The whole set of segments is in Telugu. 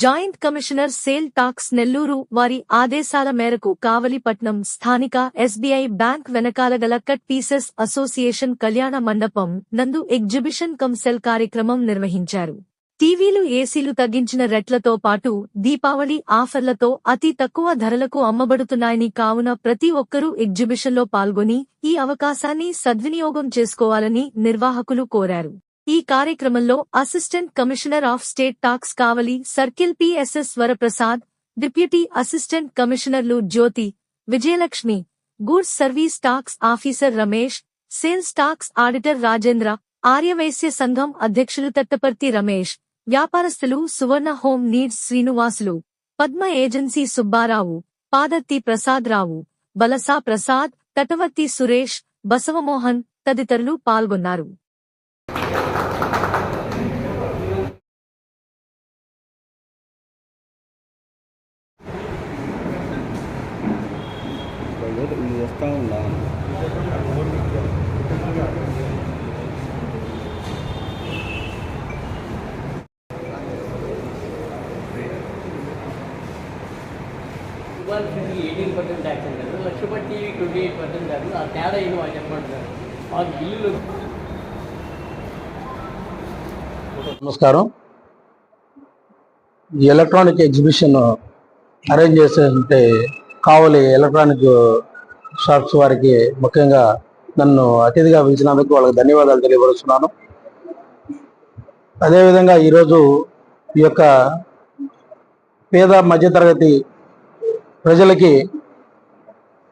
Joint commissioner sale tax Nellore వారి ఆదేశాల మేరకు కావలిపట్నం స్థానిక ఎస్బీఐ బ్యాంక్ వెనకాల గల కట్ పీసెస్ అసోసియేషన్ కళ్యాణ మండపం నందు ఎగ్జిబిషన్ కమ్ సెల్ కార్యక్రమం నిర్వహించారు. టీవీలు ఏసీలు తగ్గించిన రెట్లతో పాటు దీపావళి ఆఫర్లతో అతి తక్కువ ధరలకు అమ్మబడుతున్నాయని కావున ప్రతి ఒక్కరూ ఎగ్జిబిషన్లో పాల్గొని ఈ అవకాశాన్ని సద్వినియోగం చేసుకోవాలని నిర్వాహకులు కోరారు. ఈ కార్యక్రమంలో assistant commissioner of state tax Kavali circle PSS Varaprasad deputy assistant కమిషనర్లు Jyothi Vijayalakshmi goods service tax officer Ramesh sales tax auditor Rajendra Aryavysya సంఘం అధ్యక్షులు తట్టపర్తి రమేష్ వ్యాపారస్తులు Suvarna home needs Srinivasulu Padma agency Subbarao Padatti Prasadarao Balasa Prasad Tatavarthi Suresh Basavamohan తదితరులు పాల్గొన్నారు. వస్తూ ఉందా ఇవాళ ఎయిటీన్ పర్సెంట్ ట్యాక్స్ అంటారు లక్షపతి టీవీ ట్వంటీ ఎయిట్ పర్సెంట్ అంటారు ఆ తేడా ఏంటి వాళ్ళు చెప్పండి సార్ మాకు బిల్లులు నమస్కారం. ఈ ఎలక్ట్రానిక్ ఎగ్జిబిషన్ అరేంజ్ చేసేటంటే కావలి ఎలక్ట్రానిక్ షాప్స్ వారికి ముఖ్యంగా నన్ను అతిథిగా పిలిచినందుకు వాళ్ళకి ధన్యవాదాలు తెలియపరుస్తున్నాను. అదేవిధంగా ఈరోజు ఈ యొక్క పేద మధ్యతరగతి ప్రజలకి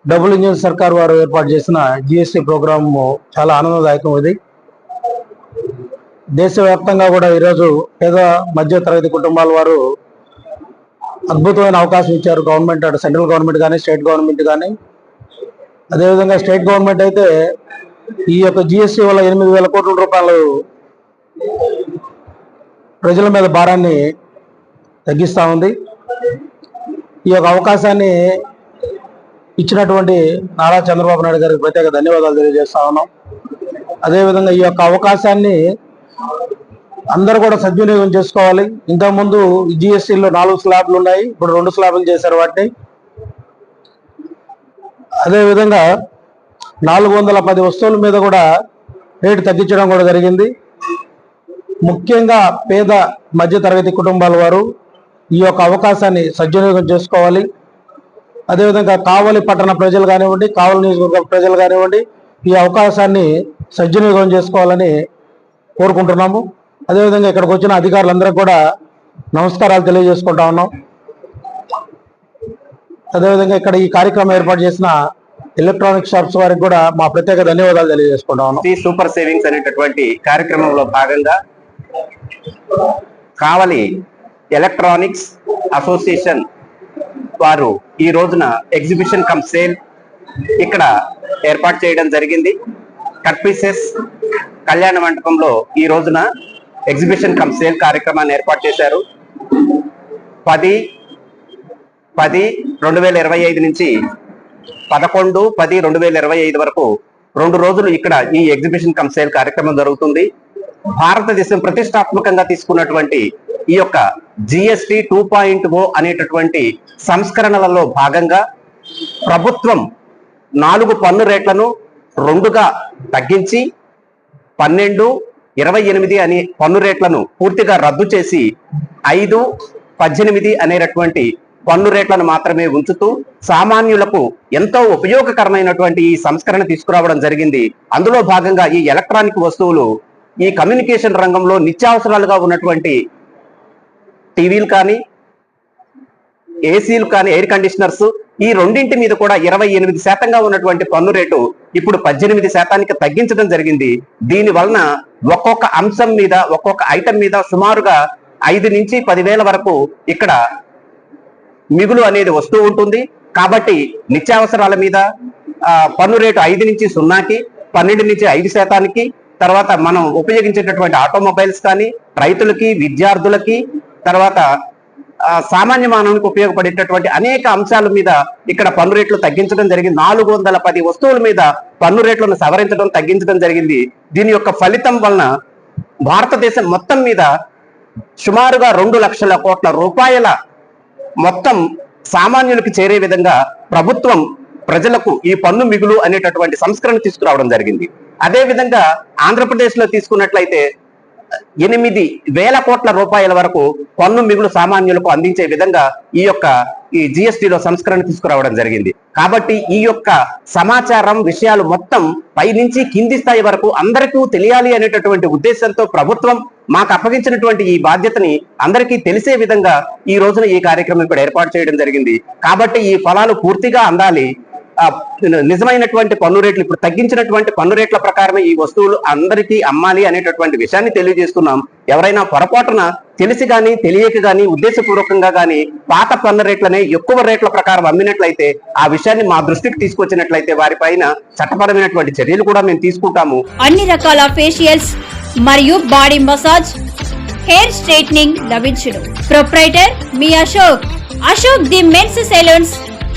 డబుల్ ఇంజిన్ సర్కార్ వారు ఏర్పాటు చేసిన జిఎస్టీ ప్రోగ్రాము చాలా ఆనందదాయకం ఇది దేశవ్యాప్తంగా కూడా ఈరోజు పేద మధ్య తరగతి కుటుంబాల వారు అద్భుతమైన అవకాశం ఇచ్చారు గవర్నమెంట్ అటు సెంట్రల్ గవర్నమెంట్ కానీ స్టేట్ గవర్నమెంట్ కానీ. అదేవిధంగా స్టేట్ గవర్నమెంట్ అయితే ఈ యొక్క జిఎస్టీ వల్ల ఎనిమిది వేల కోట్ల రూపాయలు ప్రజల మీద భారాన్ని తగ్గిస్తూ ఉంది. ఈ యొక్క అవకాశాన్ని ఇచ్చినటువంటి నారా చంద్రబాబు నాయుడు గారికి ప్రత్యేక ధన్యవాదాలు తెలియజేస్తా ఉన్నాం. అదేవిధంగా ఈ యొక్క అవకాశాన్ని అందరూ కూడా సద్వినియోగం చేసుకోవాలి. ఇంతకుముందు జిఎస్టీలో నాలుగు స్లాబ్లు ఉన్నాయి. ఇప్పుడు రెండు స్లాబ్లు చేశారు వాటిని. అదేవిధంగా నాలుగు వందల పది వస్తువుల మీద కూడా రేటు తగ్గించడం కూడా జరిగింది. ముఖ్యంగా పేద మధ్యతరగతి కుటుంబాల వారు ఈ యొక్క అవకాశాన్ని సద్వినియోగం చేసుకోవాలి. అదేవిధంగా కావలి పట్టణ ప్రజలు కానివ్వండి కావలి నియోజకవర్గ ప్రజలు కానివ్వండి ఈ అవకాశాన్ని సద్వినియోగం చేసుకోవాలని కోరుకుంటున్నాము. అదేవిధంగా ఇక్కడికి వచ్చిన అధికారులందరికీ కూడా నమస్కారాలు తెలియజేసుకుంటా ఉన్నాం. అదేవిధంగా ఇక్కడ ఈ కార్యక్రమం ఏర్పాటు చేసిన ఎలక్ట్రానిక్ షాప్స్ వారికి కూడా మా ప్రత్యేక ధన్యవాదాలు తెలియజేసుకుంటా ఉన్నాం. సూపర్ సేవింగ్స్ అనేటటువంటి కార్యక్రమంలో భాగంగా కావలి ఎలక్ట్రానిక్స్ అసోసియేషన్ వారు ఈ రోజున ఎగ్జిబిషన్ కమ్ సేల్ ఇక్కడ ఏర్పాటు చేయడం జరిగింది. కట్ పీసెస్ కళ్యాణ మండపంలో ఈ రోజున ఎగ్జిబిషన్ కమ్ సేల్ కార్యక్రమాన్ని ఏర్పాటు చేశారు. పది పది రెండు వేల ఇరవై ఐదు నుంచి పదకొండు పది రెండు వేల ఇరవై ఐదు వరకు రెండు రోజులు ఇక్కడ ఈ ఎగ్జిబిషన్ కమ్ సేల్ కార్యక్రమం జరుగుతుంది. భారతదేశం ప్రతిష్టాత్మకంగా తీసుకున్నటువంటి ఈ యొక్క జిఎస్టి టూ పాయింట్ ఓ అనేటటువంటి సంస్కరణలలో భాగంగా ప్రభుత్వం నాలుగు పన్ను రేట్లను రెండుగా తగ్గించి పన్నెండు ఇరవై ఎనిమిది అనే పన్ను రేట్లను పూర్తిగా రద్దు చేసి ఐదు పద్దెనిమిది అనేటటువంటి పన్ను రేట్లను మాత్రమే ఉంచుతూ సామాన్యులకు ఎంతో ఉపయోగకరమైనటువంటి ఈ సంస్కరణ తీసుకురావడం జరిగింది. అందులో భాగంగా ఈ ఎలక్ట్రానిక్ వస్తువులు ఈ కమ్యూనికేషన్ రంగంలో నిత్యావసరాలుగా ఉన్నటువంటి టీవీలు కానీ ఏసీలు కానీ ఎయిర్ కండిషనర్స్ ఈ రెండింటి మీద కూడా ఇరవై ఎనిమిది శాతంగా ఉన్నటువంటి పన్ను రేటు ఇప్పుడు పద్దెనిమిది శాతానికి తగ్గించడం జరిగింది. దీని వలన ఒక్కొక్క అంశం మీద ఒక్కొక్క ఐటమ్ మీద సుమారుగా ఐదు నుంచి పదివేల వరకు ఇక్కడ మిగులు అనేది వస్తూ ఉంటుంది. కాబట్టి నిత్యావసరాల మీద పన్ను రేటు ఐదు నుంచి సున్నాకి పన్నెండు నుంచి ఐదు శాతానికి తర్వాత మనం ఉపయోగించేటటువంటి ఆటోమొబైల్స్ కానీ రైతులకి విద్యార్థులకి తర్వాత సామాన్య మానవునికి ఉపయోగపడేటటువంటి అనేక అంశాల మీద ఇక్కడ పన్ను రేట్లు తగ్గించడం జరిగింది. నాలుగు వందల పది వస్తువుల మీద పన్ను రేట్లను సవరించడం తగ్గించడం జరిగింది. దీని యొక్క ఫలితం వలన భారతదేశం మొత్తం మీద సుమారుగా రెండు లక్షల కోట్ల రూపాయల మొత్తం సామాన్యులకు చేరే విధంగా ప్రభుత్వం ప్రజలకు ఈ పన్ను మిగులు అనేటటువంటి సంస్కరణ తీసుకురావడం జరిగింది. అదే విధంగా తీసుకున్నట్లయితే ఎనిమిది వేల కోట్ల రూపాయల వరకు పన్ను మిగులు సామాన్యులకు అందించే విధంగా ఈ యొక్క ఈ జిఎస్టిలో సంస్కరణ తీసుకురావడం జరిగింది. కాబట్టి ఈ యొక్క సమాచారం విషయాలు మొత్తం పైనుంచి కింది స్థాయి వరకు అందరికీ తెలియాలి అనేటటువంటి ఉద్దేశంతో ప్రభుత్వం మాకు అప్పగించినటువంటి ఈ బాధ్యతని అందరికీ తెలిసే విధంగా ఈ రోజున ఈ కార్యక్రమం ఇక్కడ ఏర్పాటు చేయడం జరిగింది. కాబట్టి ఈ ఫలాలు పూర్తిగా అందాలి. నిజమైనటువంటి పన్ను రేట్లు ఇప్పుడు తగ్గించినటువంటి పన్ను రేట్ల ప్రకారమే ఈ వస్తువులు అందరికీ అమ్మాలి అనేటటువంటి విషయాన్ని తెలియజేస్తున్నాం. ఎవరైనా పొరపాటున తెలిసి కానీ తెలియక గాని ఉద్దేశపూర్వకంగా కానీ పాత పన్ను రేట్లనే ఎక్కువ రేట్ల ప్రకారం అమ్మినట్లయితే ఆ విషయాన్ని మా దృష్టికి తీసుకొచ్చినట్లయితే వారిపైన చట్టపరమైనటువంటి చర్యలు కూడా మేము తీసుకుంటాము. అన్ని రకాల ఫేషియల్స్ మరియు బాడీ మసాజ్ హెయిర్ స్ట్రైట్నింగ్ లభించును. Proprietor me Ashok. Ashok the men's salons